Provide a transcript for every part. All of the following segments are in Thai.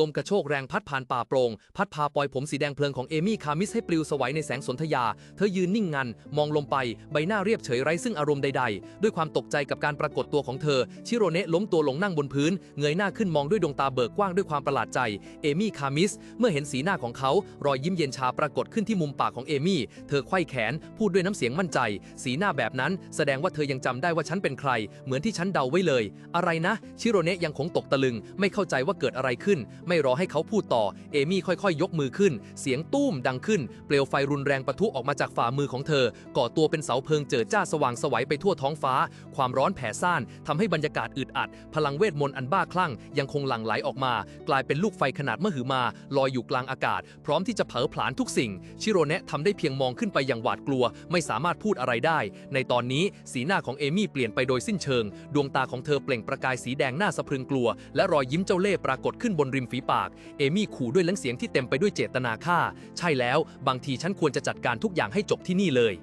ลมกระโชกแรงพัดผ่านป่าโปร่งพัดพาปล่อยผมสีแดงเพลิงของเอมี่คามิสให้ปลิวสวัยในแสงสนธยา เธอยืนนิ่งงัน มองลงไป ใบหน้าเรียบเฉยไร้ซึ่งอารมณ์ใดๆ ด้วยความตกใจกับการปรากฏตัวของเธอ ชิโรเนะล้มตัวลงนั่งบนพื้น เงยหน้าขึ้นมองด้วยดวงตาเบิกกว้างด้วยความประหลาดใจ เอมี่คามิส เมื่อเห็นสีหน้าของเขา รอยยิ้มเย็นชาปรากฏขึ้นที่มุมปากของเอมี่ เธอไขว้แขน พูดด้วยน้ำเสียงมั่นใจ สีหน้าแบบนั้น แสดงว่าเธอยังจำได้ว่าฉันเป็นใคร เหมือนที่ฉันเดาไว้เลย อะไรนะ ชิโรเนะยังคงตกตะลึง ไม่เข้าใจว่าเกิดอะไรขึ้นไม่รอให้เขาพูดต่อ เอมี่ค่อยๆ ยกมือขึ้น เสียงตุ้มดังขึ้น เปลวไฟรุนแรงปะทุออกมาจากฝ่ามือของเธอ ก่อตัวเป็นเสาเพลิงเจิดจ้าสว่างสวัยไปทั่วท้องฟ้า ความร้อนแผ่ซ่านทำให้บรรยากาศอึดอัด พลังเวทมนต์อันบ้าคลั่ง ยังคงหลั่งไหลออกมา กลายเป็นลูกไฟขนาดมหึมา ลอยอยู่กลางอากาศ พร้อมที่จะเผาผลาญทุกสิ่ง ชิโรเนะทำได้เพียงมองขึ้นไปอย่างหวาดกลัว ไม่สามารถพูดอะไรได้ ในตอนนี้สีหน้าของเอมี่เปลี่ยนไปโดยสิ้นเชิง ดวงตาของเธอเปล่งประกายสีแดงน่าสะพรึงกลัว และรอยยิ้มเจ้าเล่ห์ปรากฏขึ้นบนริมฝีปาก เอมี่ขู่ด้วยลังเสียงที่เต็มไปด้วยเจตนาฆ่า ใช่แล้ว บางทีฉันควรจะจัดการทุกอย่างให้จบที่นี่เลย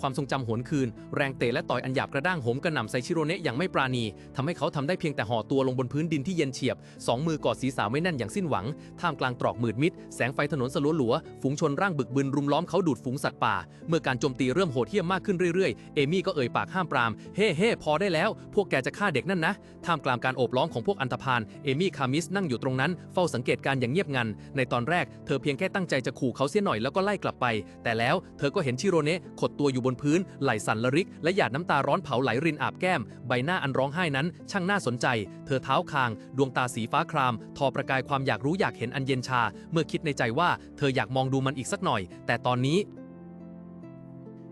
ความทรงจำหวนคืน แรงเตะและต่อยอันหยาบกระด้างโหมกระหน่ำใส่ชิโรเนะอย่างไม่ปราณีทำให้เขาทำได้เพียงแต่ห่อตัวลงบนพื้นดินที่เย็นเฉียบ สองมือกอดศีรษะไว้แน่นอย่างสิ้นหวัง ท่ามกลางตรอกมืดมิด แสงไฟถนนสลัวหลัวๆฝูงชนร่างบึกบึนรุมล้อมเขาดูดฝูงสัตว์ป่า เมื่อการโจมตีเริ่มโหดเหี้ยมมากขึ้นเรื่อยๆ เอมี่ก็เอ่ยปากห้ามปราม เฮ้เฮ้พอได้แล้ว พวกแกจะฆ่าเด็กนั่นนะ ท่ามกลางการโอบล้อมของพวกอันธพาล เอมี่คามิสนั่งอยู่ตรงนั้น เฝ้าสังเกตการ์อย่างเงียบงัน ในตอนแรก เธอเพียงแค่ตั้งใจจะขู่เขาเสียหน่อยแล้วก็ไล่กลับไป แต่แล้ว เธอก็เห็นชิโรเนะขดตัวอยู่บนพื้น ไหลสั่นละริก และหยาดน้ำตาร้อนเผาไหลรินอาบแก้ม ใบหน้าอันร้องไห้นั้น ช่างน่าสนใจ เธอเท้าคาง ดวงตาสีฟ้าคราม ทอประกายความอยากรู้อยากเห็นอันเย็นชา เมื่อคิดในใจว่าเธออยากมองดูมันอีกสักหน่อย แต่ตอนนี้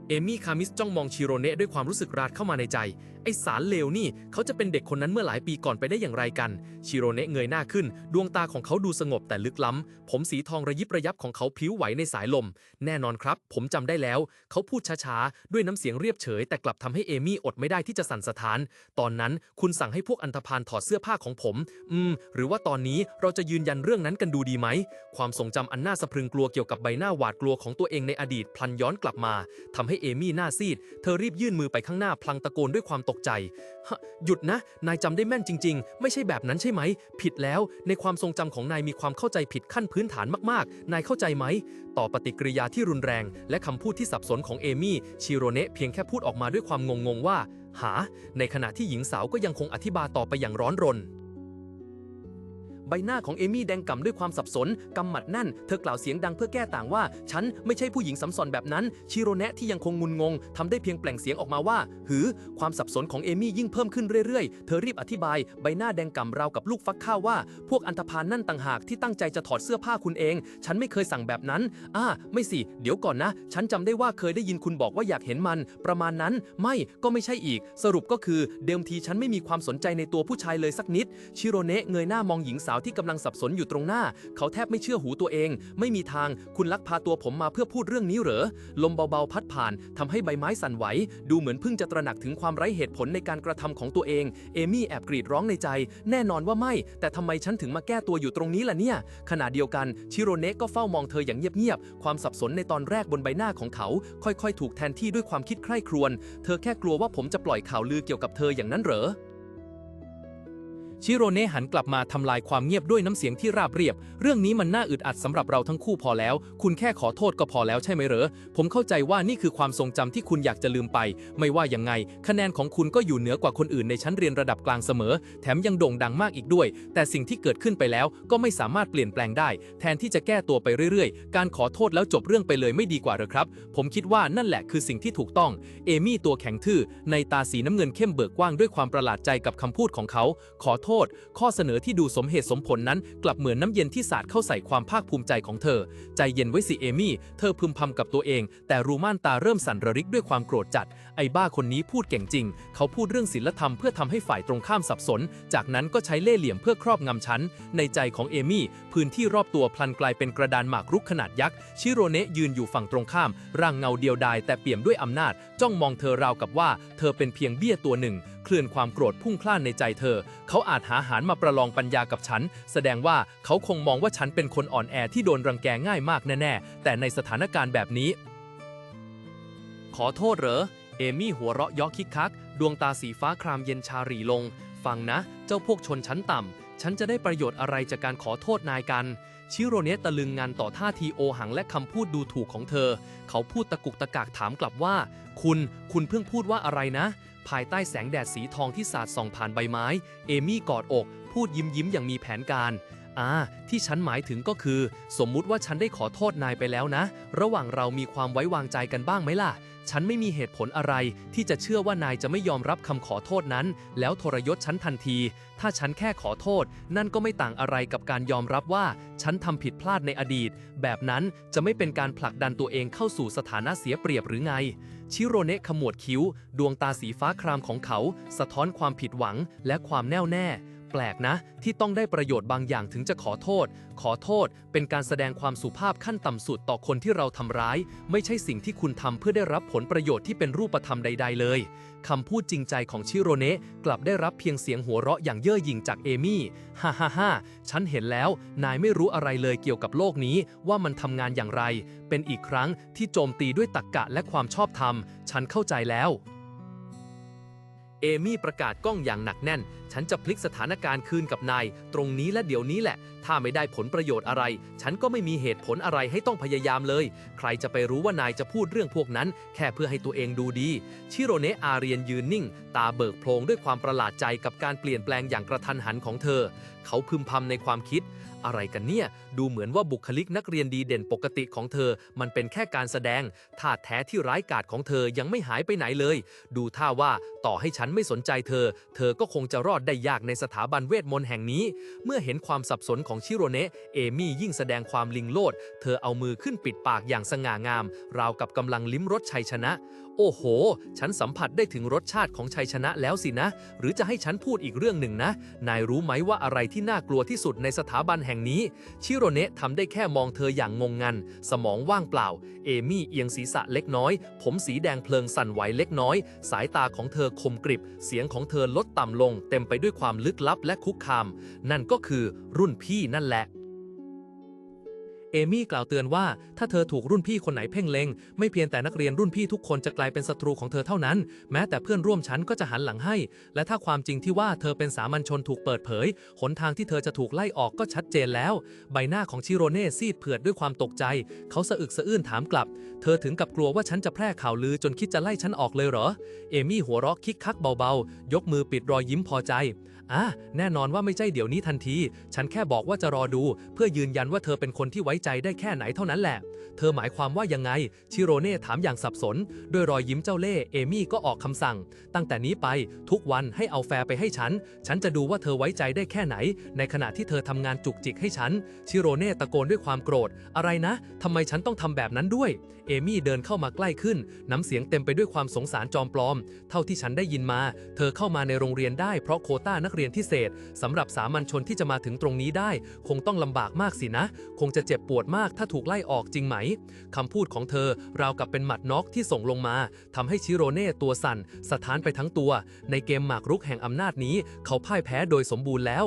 เอมี่คามิสจ้องมองชิโรเนะด้วยความรู้สึกราดเข้ามาในใจ ไอสารเลวนี่ เขาจะเป็นเด็กคนนั้นเมื่อหลายปีก่อนไปได้อย่างไรกัน ชิโรเนะเงยหน้าขึ้น ดวงตาของเขาดูสงบแต่ลึกล้ำ ผมสีทองระยิบระยับของเขาพลิ้วไหวในสายลม แน่นอนครับ ผมจำได้แล้ว เขาพูดช้าๆ ด้วยน้ำเสียงเรียบเฉย แต่กลับทำให้เอมี่อดไม่ได้ที่จะสั่นสะท้าน ตอนนั้นคุณสั่งให้พวกอันธพาลถอดเสื้อผ้าของผม อืม หรือว่าตอนนี้เราจะยืนยันเรื่องนั้นกันดูดีไหม ความทรงจำอันน่าสะพรึงกลัวเกี่ยวกับใบหน้าหวาดกลัวของตัวเองในอดีตพลันย้อนกลับมาทำให้เอมี่หน้าซีด เธอรีบยื่นมือไปข้างหน้าพลางตะโกนด้วยความตกใจ หยุดนะ นายจำได้แม่นจริง ๆ ไม่ใช่แบบนั้นใช่ไหม ผิดแล้วในความทรงจำของนายมีความเข้าใจผิดขั้นพื้นฐานมากๆ นายเข้าใจไหม ต่อปฏิกิริยาที่รุนแรง และคำพูดที่สับสนของเอมี่ชิโรเนะเพียงแค่พูดออกมาด้วยความงงๆว่า หา ในขณะที่หญิงสาวก็ยังคงอธิบายต่อไปอย่างร้อนรน ใบหน้าของเอมี่แดงก่ำด้วยความสับสน กำหมัดแน่น เธอกล่าวเสียงดังเพื่อแก้ต่างว่า ฉันไม่ใช่ผู้หญิงสำสอนแบบนั้น ชิโรเนะที่ยังคงงุนงงทำได้เพียงแปล่งเสียงออกมาว่า หือ ความสับสนของเอมี่ยิ่งเพิ่มขึ้นเรื่อยๆ เธอรีบอธิบาย ใบหน้าแดงก่ำราวกับลูกฟักข้าวว่า พวกอันธพาลนั่นต่างหากที่ตั้งใจจะถอดเสื้อผ้าคุณเอง ฉันไม่เคยสั่งแบบนั้นอ่าไม่สิ เดี๋ยวก่อนนะ ฉันจำได้ว่าเคยได้ยินคุณบอกว่าอยากเห็นมัน ประมาณนั้น ไม่ ก็ไม่ใช่อีก สรุปก็คือ เดิมทีฉันไม่มีความสนใจในตัวผู้ชายเลยสักนิด ชิโรเนะเงยหน้ามองหญิงสาวที่กำลังสับสนอยู่ตรงหน้า เขาแทบไม่เชื่อหูตัวเอง ไม่มีทางคุณลักพาตัวผมมาเพื่อพูดเรื่องนี้เหรอ ลมเบาๆพัดผ่านทำให้ใบไม้สั่นไหว ดูเหมือนเพิ่งจะตระหนักถึงความไร้เหตุผลในการกระทำของตัวเอง เอมี่แอบกรีดร้องในใจ แน่นอนว่าไม่ แต่ทำไมฉันถึงมาแก้ตัวอยู่ตรงนี้ล่ะเนี่ย ขณะเดียวกันชิโรเนะก็เฝ้ามองเธออย่างเงียบๆ ความสับสนในตอนแรกบนใบหน้าของเขา ค่อยๆ ถูกแทนที่ด้วยความคิดใคร่ครวญ เธอแค่กลัวว่าผมจะปล่อยข่าวลือเกี่ยวกับเธออย่างนั้นเหรอ ชิโรเนะหันกลับมาทำลายความเงียบด้วยน้ำเสียงที่ราบเรียบ เรื่องนี้มันน่าอึดอัดสำหรับเราทั้งคู่พอแล้ว คุณแค่ขอโทษก็พอแล้วใช่ไหมเหรอ ผมเข้าใจว่านี่คือความทรงจำที่คุณอยากจะลืมไป ไม่ว่ายังไง คะแนนของคุณก็อยู่เหนือกว่าคนอื่นในชั้นเรียนระดับกลางเสมอ แถมยังโด่งดังมากอีกด้วย แต่สิ่งที่เกิดขึ้นไปแล้วก็ไม่สามารถเปลี่ยนแปลงได้ แทนที่จะแก้ตัวไปเรื่อยๆ การขอโทษแล้วจบเรื่องไปเลยไม่ดีกว่าหรอครับ ผมคิดว่านั่นแหละคือสิ่งที่ถูกต้อง เอมี่ตัวแข็งทื่อในตาสีน้ำเงินเข้มเบิกกว้างด้วยความประหลาดใจกับคำพูดของเขา ขอโทษข้อเสนอที่ดูสมเหตุสมผลนั้น กลับเหมือนน้ำเย็นที่สาดเข้าใส่ความภาคภูมิใจของเธอ ใจเย็นไว้สิเอมี่ เธอพึมพำกับตัวเอง แต่รูม่านตาเริ่มสั่นระริกด้วยความโกรธจัด ไอ้บ้าคนนี้พูดเก่งจริง เขาพูดเรื่องศีลธรรมเพื่อทำให้ฝ่ายตรงข้ามสับสน จากนั้นก็ใช้เล่ห์เหลี่ยมเพื่อครอบงำฉัน ในใจของเอมี่ พื้นที่รอบตัวพลันกลายเป็นกระดานหมากรุกขนาดยักษ์ ชิโรเนะยืนอยู่ฝั่งตรงข้าม ร่างเงาเดียวดายแต่เปี่ยมด้วยอำนาจ จ้องมองเธอราวกับว่า เธอเป็นเพียงเบี้ยตัวหนึ่ง เคลื่อนความโกรธพุ่งพล่านในใจเธอ เขาอาจหาหารมาประลองปัญญากับฉัน แสดงว่าเขาคงมองว่าฉันเป็นคนอ่อนแอที่โดนรังแกง่ายมากแน่ๆ แต่ในสถานการณ์แบบนี้ ขอโทษเหรอ เอมี่หัวเราะยาะคิกคัก ดวงตาสีฟ้าครามเย็นชาหรีลง ฟังนะ เจ้าพวกชนชั้นต่ำ ฉันจะได้ประโยชน์อะไรจากการขอโทษนายกัน ชิโรเนะตะลึงงานต่อท่าทีโอหังและคำพูดดูถูกของเธอ เขาพูดตะกุกตะกากถามกลับว่า คุณ คุณเพิ่งพูดว่าอะไรนะ ภายใต้แสงแดดสีทองที่สาดส่องผ่านใบไม้ เอมี่กอดอก พูดยิ้มยิ้มอย่างมีแผนการ อ่า ที่ฉันหมายถึงก็คือ สมมุติว่าฉันได้ขอโทษนายไปแล้วนะ ระหว่างเรามีความไว้วางใจกันบ้างไหมล่ะ ฉันไม่มีเหตุผลอะไร ที่จะเชื่อว่านายจะไม่ยอมรับคำขอโทษนั้น แล้วทรยศฉันทันที ถ้าฉันแค่ขอโทษ นั่นก็ไม่ต่างอะไรกับการยอมรับว่า ฉันทำผิดพลาดในอดีต แบบนั้นจะไม่เป็นการผลักดันตัวเองเข้าสู่สถานะเสียเปรียบหรือไง ชิโรเนะขมวดคิ้ว ดวงตาสีฟ้าครามของเขา สะท้อนความผิดหวังและความแน่วแน่ ปลกนะ ที่ต้องได้ประโยชน์บางอย่างถึงจะขอโทษ ขอโทษ เป็นการแสดงความสุภาพขั้นต่ำสุดต่อคนที่เราทำร้าย ไม่ใช่สิ่งที่คุณทำเพื่อได้รับผลประโยชน์ที่เป็นรูปธรรมใด ๆ เลยคำพูดจริงใจของชิโรเนะกลับได้รับเพียงเสียงหัวเราะอย่างเย่อหยิ่งจากเอมี่ฮ่าฮ่าฮ่าฉันเห็นแล้ว นายไม่รู้อะไรเลยเกี่ยวกับโลกนี้ว่ามันทำงานอย่างไร เป็นอีกครั้งที่โจมตีด้วยตรรกกะและความชอบธรรม ฉันเข้าใจแล้ว เอมี่ประกาศกล้องอย่างหนักแน่นฉันจะพลิกสถานการณ์คืนกับนาย ตรงนี้และเดี๋ยวนี้แหละ ถ้าไม่ได้ผลประโยชน์อะไร ฉันก็ไม่มีเหตุผลอะไรให้ต้องพยายามเลย ใครจะไปรู้ว่านายจะพูดเรื่องพวกนั้น แค่เพื่อให้ตัวเองดูดี ชิโรเนะอาเรียนยืนนิ่ง ตาเบิกโพลงด้วยความประหลาดใจกับการเปลี่ยนแปลงอย่างกระทันหันของเธอ เขาพึมพำในความคิด อะไรกันเนี่ย ดูเหมือนว่าบุคลิกนักเรียนดีเด่นปกติของเธอ มันเป็นแค่การแสดงท่าแท้ที่ร้ายกาจของเธอยังไม่หายไปไหนเลย ดูท่าว่าต่อให้ฉันไม่สนใจเธอ เธอก็คงจะรอดได้ยากในสถาบันเวทมนต์แห่งนี้ เมื่อเห็นความสับสนของชิโรเนะเอมี่ยิ่งแสดงความลิงโลด เธอเอามือขึ้นปิดปากอย่างสง่างาม ราวกับกำลังลิ้มรสชัยชนะ โอ้โห ฉันสัมผัสได้ถึงรสชาติของชัยชนะแล้วสินะ หรือจะให้ฉันพูดอีกเรื่องหนึ่งนะ นายรู้ไหมว่าอะไรที่น่ากลัวที่สุดในสถาบันแห่งนี้ ชิโรเนะทำได้แค่มองเธออย่างงงงัน สมองว่างเปล่า เอมี่เอียงศีรษะเล็กน้อย ผมสีแดงเพลิงสั่นไหวเล็กน้อย สายตาของเธอคมกริบ เสียงของเธอลดต่ำลง เต็มไปด้วยความลึกลับและคุกคาม นั่นก็คือรุ่นพี่นั่นแหละ มี่กล่าวเตือนว่าถ้าเธอถูกรุ่นพี่คนไหนเพ่งเล็ง ไม่เพียงแต่นักเรียนรุ่นพี่ทุกคนจะกลายเป็นศัตรูของเธอเท่านั้น แม้แต่เพื่อนร่วมชั้นก็จะหันหลังให้ และถ้าความจริงที่ว่าเธอเป็นสามัญชนถูกเปิดเผย หนทางที่เธอจะถูกไล่ออกก็ชัดเจนแล้ว ใบหน้าของชิโรเน่ซีดเผือดด้วยความตกใจ เขาสะอึกสะอื้นถามกลับ เธอถึงกับกลัวว่าฉันจะแพร่ข่าวลือจนคิดจะไล่ฉันออกเลยเหรอ เอมี่หัวเราะคิกคักเบาๆ ยกมือปิดรอยยิ้มพอใจ อะแน่นอนว่าไม่ใช่เดี๋ยวนี้ทันที ฉันแค่บอกว่าจะรอดู เพื่อยืนยันว่าเธอเป็นคนที่ไว้ใจได้แค่ไหนเท่านั้นแหละ เธอหมายความว่ายังไง ชิโรเน่ถามอย่างสับสน ด้วยรอยยิ้มเจ้าเล่ห์เอมี่ก็ออกคำสั่ง ตั้งแต่นี้ไปทุกวันให้เอาแฟร์ไปให้ฉัน ฉันจะดูว่าเธอไว้ใจได้แค่ไหน ในขณะที่เธอทำงานจุกจิกให้ฉัน ชิโรเน่ตะโกนด้วยความโกรธ อะไรนะทำไมฉันต้องทำแบบนั้นด้วย เอมี่เดินเข้ามาใกล้ขึ้น น้ำเสียงเต็มไปด้วยความสงสารจอมปลอม เท่าที่ฉันได้ยินมา เธอเข้ามาในโรงเรียนได้เพราะโคต้านักเรียนพิเศษสำหรับสามัญชนที่จะมาถึงตรงนี้ได้ คงต้องลำบากมากสินะ คงจะเจ็บปวดมากถ้าถูกไล่ออกจริงไหมคำพูดของเธอราวกับเป็นหมัดน็อกที่ส่งลงมาทำให้ชิโรเน่ตัวสั่นสะท้านไปทั้งตัว ในเกมหมากรุกแห่งอำนาจนี้ เขาพ่ายแพ้โดยสมบูรณ์แล้ว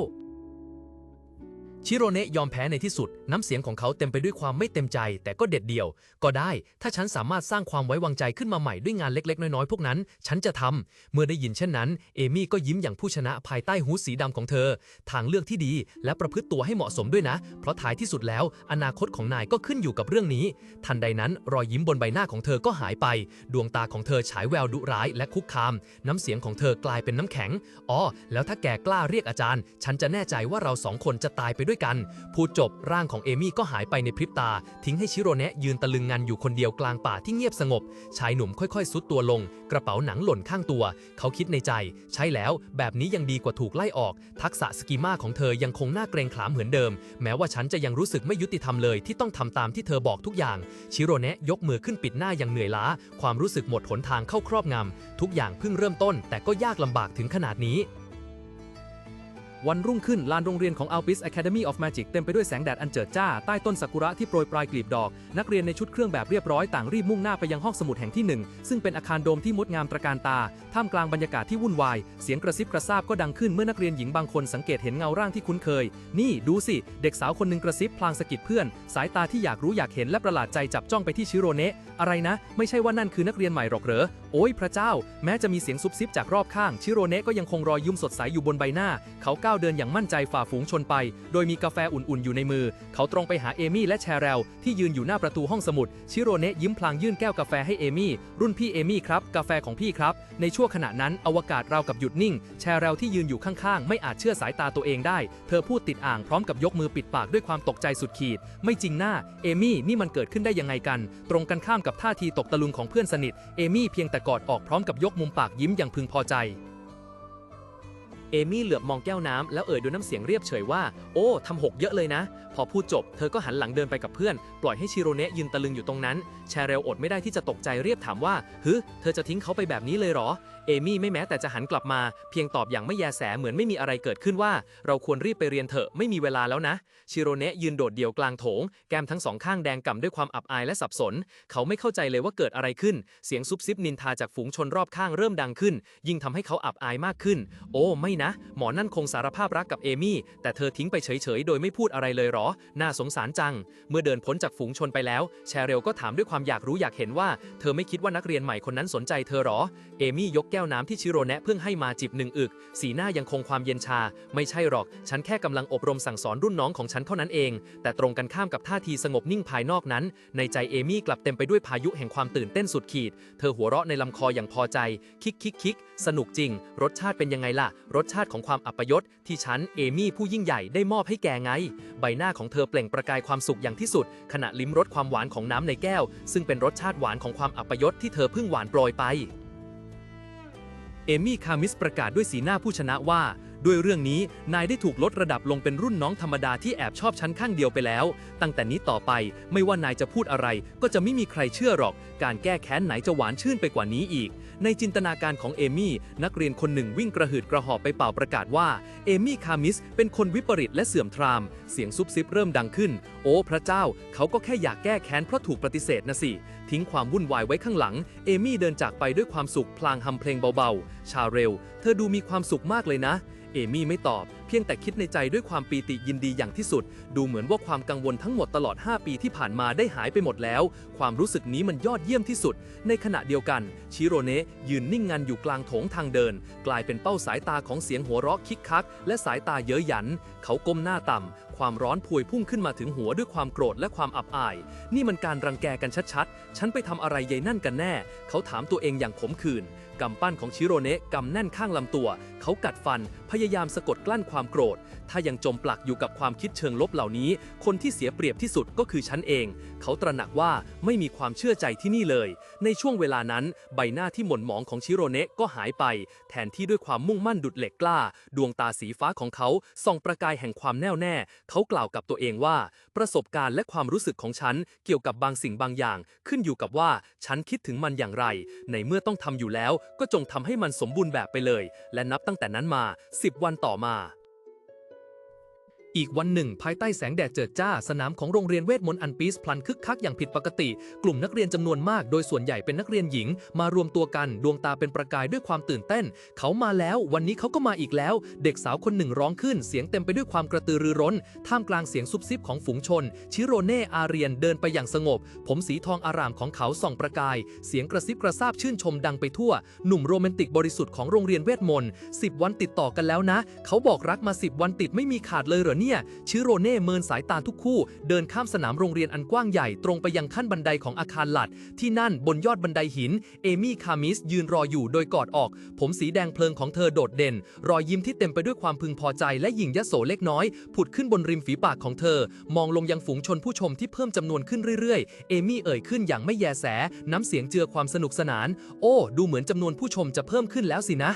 ชิโรเนะยอมแพ้ในที่สุด น้ำเสียงของเขาเต็มไปด้วยความไม่เต็มใจ แต่ก็เด็ดเดี่ยว ก็ได้ ถ้าฉันสามารถสร้างความไว้วางใจขึ้นมาใหม่ด้วยงานเล็กๆ น้อยๆ พวกนั้น ฉันจะทำ เมื่อได้ยินเช่นนั้น เอมี่ก็ยิ้มอย่างผู้ชนะภายใต้ฮูดสีดำของเธอ ทางเลือกที่ดี และประพฤติตัวให้เหมาะสมด้วยนะ เพราะท้ายที่สุดแล้ว อนาคตของนายก็ขึ้นอยู่กับเรื่องนี้ ทันใดนั้น รอยยิ้มบนใบหน้าของเธอก็หายไป ดวงตาของเธอฉายแววดุร้ายและคุกคาม น้ำเสียงของเธอกลายเป็นน้ำแข็ง อ๋อ แล้วถ้าแกกล้าเรียกอาจารย์ ฉันจะแน่ใจว่าเราสองคนจะตายไปด้วยกัน พูดจบร่างของเอมี่ก็หายไปในพริบตา ทิ้งให้ชิโรเนะยืนตะลึงงันอยู่คนเดียวกลางป่าที่เงียบสงบ ชายหนุ่มค่อยๆซุดตัวลง กระเป๋าหนังหล่นข้างตัว เขาคิดในใจ ใช่แล้ว แบบนี้ยังดีกว่าถูกไล่ออก ทักษะสกีมาของเธอยังคงน่าเกรงขามเหมือนเดิม แม้ว่าฉันจะยังรู้สึกไม่ยุติธรรมเลยที่ต้องทำตามที่เธอบอกทุกอย่าง ชิโรเนะยกมือขึ้นปิดหน้าอย่างเหนื่อยล้า ความรู้สึกหมดหนทางเข้าครอบงำทุกอย่างเพิ่งเริ่มต้น แต่ก็ยากลำบากถึงขนาดนี้ วันรุ่งขึ้นลานโรงเรียนของ Alpis Academy of Magic เต็มไปด้วยแสงแดดอันเจิดจ้า ใต้ต้นซากุระที่โปรยปลายกลีบดอก นักเรียนในชุดเครื่องแบบเรียบร้อยต่างรีบมุ่งหน้าไปยังห้องสมุดแห่งที่หนึ่งซึ่งเป็นอาคารโดมที่งดงามตระการตา ท่ามกลางบรรยากาศที่วุ่นวาย เสียงกระซิบกระซาบก็ดังขึ้นเมื่อนักเรียนหญิงบางคนสังเกตเห็นเงาร่างที่คุ้นเคย นี่ดูสิ เด็กสาวคนหนึ่งกระซิบพลางสะกิดเพื่อน สายตาที่อยากรู้อยากเห็นและประหลาดใจจับจ้องไปที่ชิโรเนะอะไรนะ ไม่ใช่ว่านั่นคือนักเรียนใหม่หรอกเหรอโอ้ยพระเจ้า แม้จะมีเสียงซุบซิบจากรอบข้างชิโรเนะก็ยังคงรอยยิ้มสดใสอยู่บนใบหน้าเขาก้าก้าวเดินอย่างมั่นใจฝ่าฝูงชนไป โดยมีกาแฟอุ่นๆอยู่ในมือ เขาตรงไปหาเอมี่และแชร์เรลที่ยืนอยู่หน้าประตูห้องสมุด ชิโรเนะยิ้มพลางยื่นแก้วกาแฟให้เอมี่ รุ่นพี่เอมี่ครับ กาแฟของพี่ครับ ในช่วงขณะนั้นอวกาศราวกับหยุดนิ่ง แชร์เรลที่ยืนอยู่ข้างๆ ไม่อาจเชื่อสายตาตัวเองได้ เธอพูดติดอ่างพร้อมกับยกมือปิดปากด้วยความตกใจสุดขีด ไม่จริงหน้า เอมี่นี่มันเกิดขึ้นได้ยังไงกัน ตรงกันข้ามกับท่าทีตกตะลุงของเพื่อนสนิท เอมี่เพียงแต่กอดออกพร้อมกับยกมุมปากยิ้มอย่างพึงพอใจ เอมี่เหลือบมองแก้วน้ำแล้วเอ่ยด้วยน้ำเสียงเรียบเฉยว่า โอ้ทำหกเยอะเลยนะ พอพูดจบ เธอก็หันหลังเดินไปกับเพื่อน ปล่อยให้ชิโรเนะยืนตะลึงอยู่ตรงนั้น แชร์เรลอดไม่ได้ที่จะตกใจเรียบถามว่าฮึเธอจะทิ้งเขาไปแบบนี้เลยเหรอ เอมี่ไม่แม้แต่จะหันกลับมาเพียงตอบอย่างไม่แยแสเหมือนไม่มีอะไรเกิดขึ้นว่า เราควรรีบไปเรียนเถอะไม่มีเวลาแล้วนะ ชิโรเนะยืนโดดเดี่ยวกลางโถง แก้มทั้งสองข้างแดงก่ำด้วยความอับอายและสับสน เขาไม่เข้าใจเลยว่าเกิดอะไรขึ้น เสียงซุบซิบนินทาจากฝูงชนรอบข้างเริ่มดังขึ้น ยิ่งทำให้เขาอับอายมากขึ้น โอ้ไม่นะ หมอนั่นคงสารภาพรักกับเอมี่แต่เธอทิ้งไปเฉยๆ โดยไม่พูดอะไรเลยหรอ น่าสงสารจัง เมื่อเดินพ้นจากฝูงชนไปแล้ว แชร์เรลก็ถามด้วยความอยากรู้อยากเห็นว่า เธอไม่คิดว่านักเรียนใหม่คนนั้นสนใจเธอหรอ เอมี่ยกแก้วก้วน้ำที่ชิโรแนะเพิ่งให้มาจิบหนึ่งอึก สีหน้ายังคงความเย็นชา ไม่ใช่หรอก ฉันแค่กำลังอบรมสั่งสอนรุ่นน้องของฉันเท่านั้นเอง แต่ตรงกันข้ามกับท่าทีสงบนิ่งภายนอกนั้น ในใจเอมี่กลับเต็มไปด้วยพายุแห่งความตื่นเต้นสุดขีด เธอหัวเราะในลำคออย่างพอใจ คิกคิกคิกสนุกจริง รสชาติเป็นยังไงล่ะ รสชาติของความอัปยศที่ฉันเอมี่ผู้ยิ่งใหญ่ได้มอบให้แกไง ใบหน้าของเธอเปล่งประกายความสุขอย่างที่สุด ขณะลิ้มรสความหวานของน้ำในแก้ว ซึ่งเป็นรสชาติหวานของความอัปยศที่เธอเพิ่งหวานโปรยไป เอมี่คามิสประกาศด้วยสีหน้าผู้ชนะว่า ด้วยเรื่องนี้นายได้ถูกลดระดับลงเป็นรุ่นน้องธรรมดาที่แอบชอบชั้นข้างเดียวไปแล้ว ตั้งแต่นี้ต่อไปไม่ว่านายจะพูดอะไร ก็จะไม่มีใครเชื่อหรอก การแก้แค้นไหนจะหวานชื่นไปกว่านี้อีก ในจินตนาการของเอมี่นักเรียนคนหนึ่งวิ่งกระหืดกระหอบไปเป่าประกาศว่าเอมี่คามิสเป็นคนวิปริตและเสื่อมทราม เสียงซุบซิบเริ่มดังขึ้น โอ้พระเจ้า เขาก็แค่อยากแก้แค้นเพราะถูกปฏิเสธนะสิ ทิ้งความวุ่นวายไว้ข้างหลัง เอมี่เดินจากไปด้วยความสุขพลางฮัมเพลงเบาๆ ชาเร็วเธอดูมีความสุขมากเลยนะ เอมี่ไม่ตอบ พียงแต่คิดในใจด้วยความปีติยินดีอย่างที่สุด ดูเหมือนว่าความกังวลทั้งหมดตลอด 5 ปีที่ผ่านมาได้หายไปหมดแล้ว ความรู้สึกนี้มันยอดเยี่ยมที่สุด ในขณะเดียวกัน ชิโรเนะยืนนิ่งงันอยู่กลางโถงทางเดิน กลายเป็นเป้าสายตาของเสียงหัวเราะคิกคัก และสายตาเย้ยหยัน เขาก้มหน้าต่ำ ความร้อนพวยพุ่งขึ้นมาถึงหัวด้วยความโกรธและความอับอาย นี่มันการรังแกกันชัดๆ ฉันไปทำอะไรยายนั่นกันแน่ เขาถามตัวเองอย่างขมขื่นกำปั้นของชิโรเนะกำแน่นข้างลำตัว เขากัดฟัน พยายามสะกดกลั้นความโกรธ ถ้ายังจมปลักอยู่กับความคิดเชิงลบเหล่านี้ คนที่เสียเปรียบที่สุดก็คือฉันเอง เขาตระหนักว่าไม่มีความเชื่อใจที่นี่เลย ในช่วงเวลานั้น ใบหน้าที่หม่นหมองของชิโรเนะก็หายไป แทนที่ด้วยความมุ่งมั่นดุดเหล็กกล้า ดวงตาสีฟ้าของเขาส่องประกายแห่งความแน่วแน่ เขากล่าวกับตัวเองว่า ประสบการณ์และความรู้สึกของฉันเกี่ยวกับบางสิ่งบางอย่าง ขึ้นอยู่กับว่าฉันคิดถึงมันอย่างไร ในเมื่อต้องทำอยู่แล้วก็จงทำให้มันสมบูรณ์แบบไปเลย และนับตั้งแต่นั้นมา 10 วันต่อมา อีกวันหนึ่ง ภายใต้แสงแดดเจิดจ้า สนามของโรงเรียนเวทมนต์อันปีสพลันคึกคักอย่างผิดปกติ กลุ่มนักเรียนจำนวนมากโดยส่วนใหญ่เป็นนักเรียนหญิง มารวมตัวกันดวงตาเป็นประกายด้วยความตื่นเต้น เขามาแล้ว วันนี้เขาก็มาอีกแล้ว เด็กสาวคนหนึ่งร้องขึ้นเสียงเต็มไปด้วยความกระตือรือร้น ท่ามกลางเสียงซุบซิบของฝูงชน ชิโรเน่อาเรียนเดินไปอย่างสงบ ผมสีทองอารามของเขาส่องประกาย เสียงกระซิบกระซาบชื่นชมดังไปทั่ว หนุ่มโรแมนติกบริสุทธิ์ของโรงเรียนเวทมนต์10วันติดต่อกันแล้วนะ เขาบอกรักมา10วันติดไม่มีขาดเลยเหรอเนี่ย ชิโรเน่เมินสายตาทุกคู่ เดินข้ามสนามโรงเรียนอันกว้างใหญ่ตรงไปยังขั้นบันไดของอาคารหลัด ที่นั่นบนยอดบันไดหิน เอมี่คามิสยืนรออยู่โดยกอดออก ผมสีแดงเพลิงของเธอโดดเด่น รอยยิ้มที่เต็มไปด้วยความพึงพอใจและหยิ่งยโสเล็กน้อย ผุดขึ้นบนริมฝีปากของเธอ มองลงยังฝูงชนผู้ชมที่เพิ่มจำนวนขึ้นเรื่อยๆ เอมี่เอ่ยขึ้นอย่างไม่แยแส น้ำเสียงเจือความสนุกสนาน โอ้ ดูเหมือนจำนวนผู้ชมจะเพิ่มขึ้นแล้วสินะ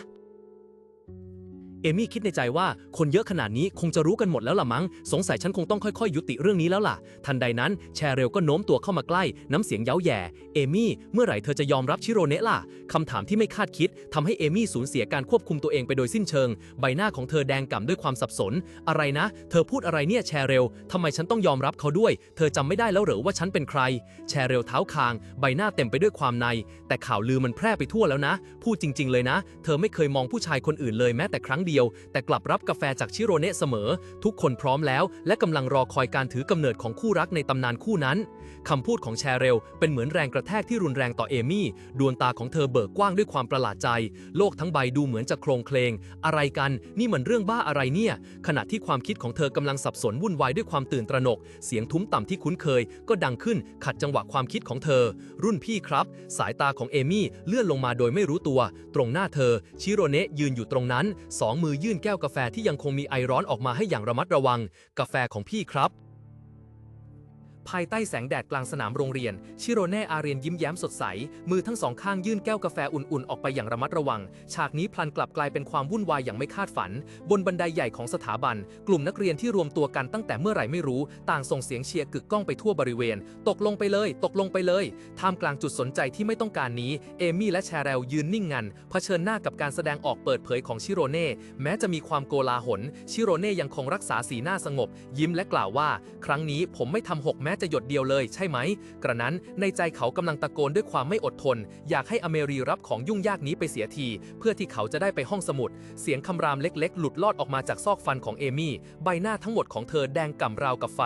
เอมี่คิดในใจว่าคนเยอะขนาดนี้คงจะรู้กันหมดแล้วล่ะมั้ง สงสัยฉันคงต้องค่อยๆ ยุติเรื่องนี้แล้วล่ะ ทันใดนั้นแชร์เรลก็โน้มตัวเข้ามาใกล้ น้ำเสียงเย้าแย่ เอมี่ เมื่อไหร่เธอจะยอมรับชิโรเนะล่ะคำถามที่ไม่คาดคิดทำให้เอมี่สูญเสียการควบคุมตัวเองไปโดยสิ้นเชิง ใบหน้าของเธอแดงก่ำด้วยความสับสน อะไรนะ เธอพูดอะไรเนี่ยแชร์เรลทำไมฉันต้องยอมรับเขาด้วย เธอจำไม่ได้แล้วหรือว่าฉันเป็นใคร แชร์เรลเท้าคาง ใบหน้าเต็มไปด้วยความใน แต่ข่าวลือมันแพร่ไปทั่วแล้วนะ พูดจริง ๆ เลยนะ เธอไม่เคยมองผู้ชายคนอื่นเลยแม้แต่ครั้งเดียวดียว แต่กลับรับกาแฟจากชิโรเนะเสมอ ทุกคนพร้อมแล้ว และกำลังรอคอยการถือกำเนิดของคู่รักในตำนานคู่นั้นคำพูดของแชร์เรลเป็นเหมือนแรงกระแทกที่รุนแรงต่อเอมี่ ดวงตาของเธอเบิกกว้างด้วยความประหลาดใจ โลกทั้งใบดูเหมือนจะโครงเคลง อะไรกัน นี่มันเรื่องบ้าอะไรเนี่ย ขณะที่ความคิดของเธอกำลังสับสนวุ่นวายด้วยความตื่นตระหนก เสียงทุ้มต่ำที่คุ้นเคย ก็ดังขึ้นขัดจังหวะความคิดของเธอ รุ่นพี่ครับ สายตาของเอมี่เลื่อนลงมาโดยไม่รู้ตัว ตรงหน้าเธอ ชิโรเนะยืนอยู่ตรงนั้นสองมือยื่นแก้วกาแฟที่ยังคงมีไอร้อนออกมาให้อย่างระมัดระวัง กาแฟของพี่ครับ ภายใต้แสงแดดกลางสนามโรงเรียน ชิโรเน่อาเรียนยิ้มแย้มสดใส มือทั้งสองข้างยื่นแก้วกาแฟอุ่นๆ ออกไปอย่างระมัดระวัง ฉากนี้พลันกลับกลายเป็นความวุ่นวายอย่างไม่คาดฝัน บนบันไดใหญ่ของสถาบัน กลุ่มนักเรียนที่รวมตัวกันตั้งแต่เมื่อไหร่ไม่รู้ ต่างส่งเสียงเชียร์กึกก้องไปทั่วบริเวณ ตกลงไปเลย ตกลงไปเลยท่ามกลางจุดสนใจที่ไม่ต้องการนี้ เอมี่และแชร์เรลยืนนิ่งงัน เผชิญหน้ากับการแสดงออกเปิดเผยของชิโรเน่แม้จะมีความโกลาหล ชิโรเน่ยังคงรักษาสีหน้าสงบ ยิ้มและกล่าวว่า ครั้งนี้ผมไม่ทำหกแม้จะหยดเดียวเลยใช่ไหม กระนั้นในใจเขากำลังตะโกนด้วยความไม่อดทน อยากให้อเมรีรับของยุ่งยากนี้ไปเสียที เพื่อที่เขาจะได้ไปห้องสมุด เสียงคำรามเล็กๆ หลุดลอดออกมาจากซอกฟันของเอมี่ ใบหน้าทั้งหมดของเธอแดงก่ำราวกับไฟ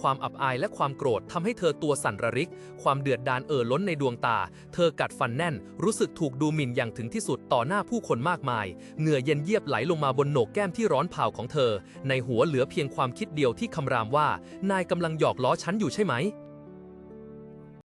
ความอับอายและความโกรธทำให้เธอตัวสั่นระริก ความเดือดดาลเอ่อล้นในดวงตา เธอกัดฟันแน่น รู้สึกถูกดูหมิ่นอย่างถึงที่สุดต่อหน้าผู้คนมากมาย เหงื่อเย็นเยียบไหลลงมาบนโหนกแก้มที่ร้อนเผาของเธอ ในหัวเหลือเพียงความคิดเดียวที่คำรามว่า นายกำลังหยอกล้อฉันอยู่ใช่ไหม